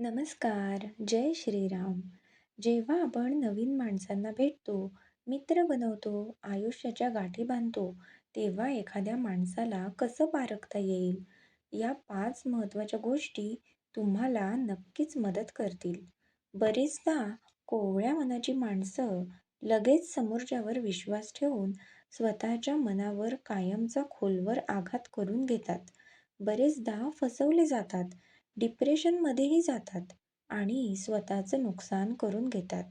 नमस्कार, जय श्रीराम. जेव्हा आपण नवीन माणसांना भेटतो, मित्र बनवतो, आयुष्याच्या गाठी बांधतो, तेव्हा एखाद्या माणसाला कसं पारखता येईल, या पाच महत्त्वाच्या गोष्टी तुम्हाला नक्कीच मदत करतील. बरेचदा कोवळ्या मनाची माणसं लगेच समोरच्यावर विश्वास ठेवून स्वतःच्या मनावर कायमचा खोलवर आघात करून घेतात. बरेचदा फसवले जातात, डिप्रेशनमध्येही जातात आणि स्वतःचं नुकसान करून घेतात.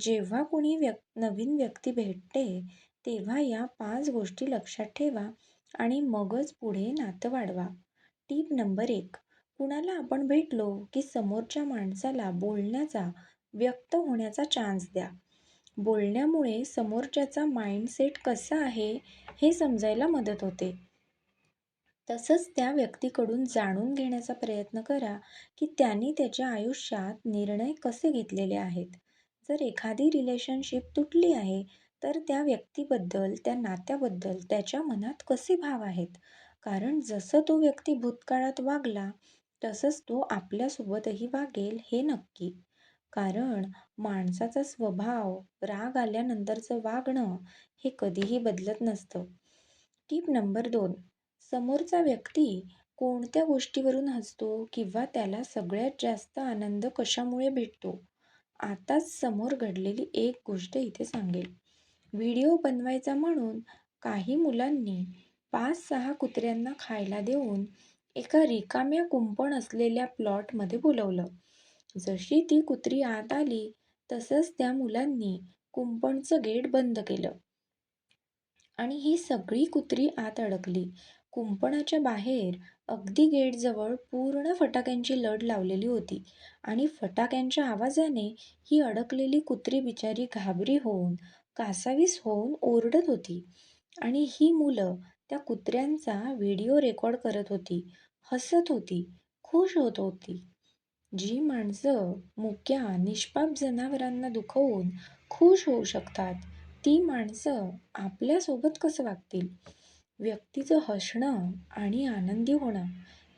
जेव्हा कुणी व्यक् नवीन व्यक्ती भेटते, तेव्हा या पाच गोष्टी लक्षात ठेवा आणि मगच पुढे नातं वाढवा. टीप नंबर एक कुणाला आपण भेटलो की समोरच्या माणसाला बोलण्याचा, व्यक्त होण्याचा चान्स द्या. बोलण्यामुळे समोरच्याचा माइंडसेट कसा आहे हे समजायला मदत होते. तसंच त्या व्यक्तीकडून जाणून घेण्याचा प्रयत्न करा की त्यांनी त्याच्या आयुष्यात निर्णय कसे घेतलेले आहेत. जर एखादी रिलेशनशिप तुटली आहे, तर त्या व्यक्तीबद्दल, त्या नात्याबद्दल त्याच्या मनात कसे भाव आहेत. कारण जसं तो व्यक्ती भूतकाळात वागला, तसंच तो आपल्यासोबतही वागेल हे नक्की. कारण माणसाचा स्वभाव, राग आल्यानंतरचं वागणं हे कधीही बदलत नसतं. टीप नंबर दोन समोरचा व्यक्ती कोणत्या गोष्टीवरून हसतो किंवा त्याला सगळ्यात जास्त आनंद कशामुळे भेटतो. आताच समोर घडलेली एक गोष्ट इथे सांगेल व्हिडिओ बनवायचा म्हणून काही मुलांनी पाच-सहा कुत्र्यांना खायला देऊन एका रिकाम्या कुंपण असलेल्या प्लॉटमध्ये बोलवलं जशी ती कुत्री आत आली, तसंच त्या मुलांनी कुंपणचं गेट बंद केलं आणि ही सगळी कुत्री आत अडकली. कुंपणाच्या बाहेर अगदी गेटजवळ पूर्ण फटाक्यांची लढ लावलेली होती आणि फटाक्यांच्या आवाजाने ही अडकलेली कुत्री बिचारी घाबरी होऊन, कासावीस होऊन ओरडत होती आणि ही मुलं त्या कुत्र्यांचा व्हिडिओ रेकॉर्ड करत होती, हसत होती, खूश होत होती. जी माणसं मुक्या, निष्पाप जनावरांना दुखवून खूश होऊ शकतात, ती माणसं आपल्यासोबत कसं वागतील. व्यक्तीचं हसणं आणि आनंदी होणं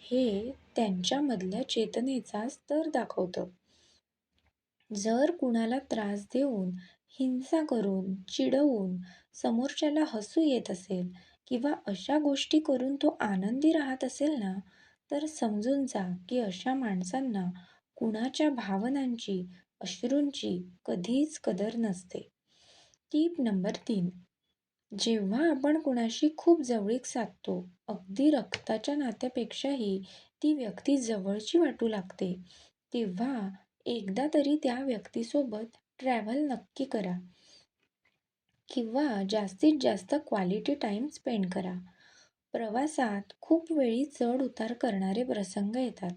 हे त्यांच्यामधल्या चेतनेचा स्तर दाखवतं. जर कुणाला त्रास देऊन, हिंसा करून, चिडवून समोरच्याला हसू येत असेल किंवा अशा गोष्टी करून तो आनंदी राहत असेल ना, तर समजून जा की अशा माणसांना कुणाच्या भावनांची, अश्रूंची कधीच कदर नसते. टीप नंबर तीन जेव्हा आपण कुणाशी खूप जवळीक साधतो, अगदी रक्ताच्या नात्यापेक्षाही ती व्यक्ती जवळची वाटू लागते, तेव्हा एकदा तरी त्या व्यक्तीसोबत ट्रॅव्हल नक्की करा किंवा जास्तीत जास्त क्वालिटी टाईम स्पेंड करा. प्रवासात खूप वेळी चढ-उतार करणारे प्रसंग येतात.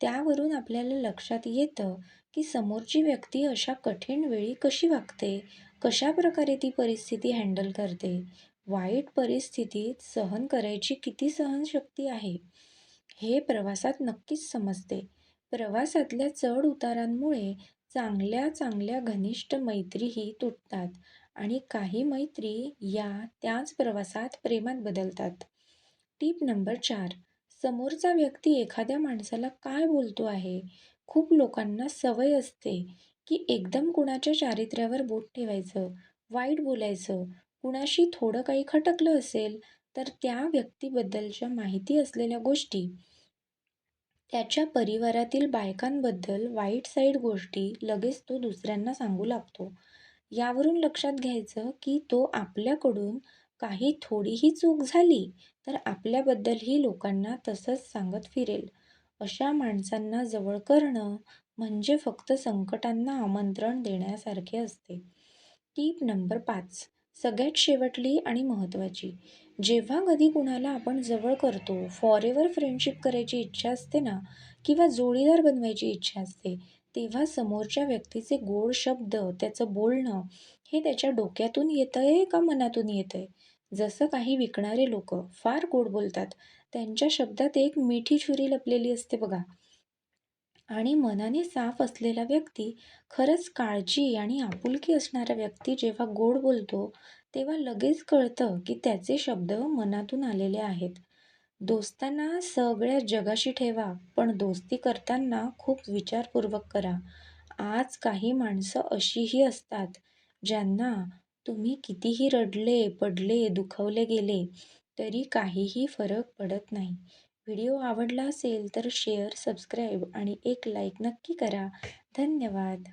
त्यावरून आपल्याला लक्षात येतं की समोरची व्यक्ती अशा कठीण वेळी कशी वागते, कशाप्रकारे ती परिस्थिती हँडल करते, वाईट परिस्थितीत सहन करायची किती सहनशक्ती आहे, हे प्रवासात नक्कीच समजते. प्रवासातल्या चढ-उतारांमुळे चांगल्या चांगल्या घनिष्ठ मैत्रीही तुटतात आणि काही मैत्री या त्याच प्रवासात प्रेमात बदलतात. टीप नंबर चार समोरचा व्यक्ती एखाद्या माणसाला काय बोलतो आहे. खूप लोकांना सवय असते की एकदम कुणाच्या चारित्र्यावर बोट ठेवायचं, वाईट बोलायचं. कुणाशी थोडं काही खटकलं असेल, तर त्या व्यक्तीबद्दलच्या माहिती असलेल्या गोष्टी, त्याच्या परिवारातील बायकांबद्दल वाईट साईड गोष्टी लगेच तो दुसऱ्यांना सांगू लागतो. यावरून लक्षात घ्यायचं की तो आपल्याकडून काही थोडीही चूक झाली, तर आपल्याबद्दलही लोकांना तसंच सांगत फिरेल. अशा माणसांना जवळ करणं म्हणजे फक्त संकटांना आमंत्रण देण्यासारखे असते. टीप नंबर पाच सगळ्यात शेवटली आणि महत्त्वाची. जेव्हा कधी कुणाला आपण जवळ करतो, फॉरेव्हर फ्रेंडशिप करायची इच्छा असते ना किंवा जोडीदार बनवायची इच्छा असते, तेव्हा समोरच्या व्यक्तीचे गोड शब्द, त्याचं बोलणं हे त्याच्या डोक्यातून येतं आहे का मनातून येतं आहे जसं काही विकणारे लोक फार गोड बोलतात, त्यांच्या शब्दात एक मिठी छुरी लपलेली असते बघा. आणि मनाने साफ असलेला व्यक्ती, खरंच काळजी आणि आपुलकी असणारा व्यक्ती जेव्हा गोड बोलतो, तेव्हा लगेच कळतं की त्याचे शब्द मनातून आलेले आहेत. दोस्तांना सगळ्या जगाशी ठेवा, पण दोस्ती करताना खूप विचारपूर्वक करा. आज काही माणसं अशीही असतात, ज्यांना तुम्ही कितीही रडले, पडले, दुखवले गेले, तरी काहीही फरक पडत नाही. व्हिडिओ आवडला असेल तर शेअर, सबस्क्राईब आणि एक लाईक नक्की करा. धन्यवाद.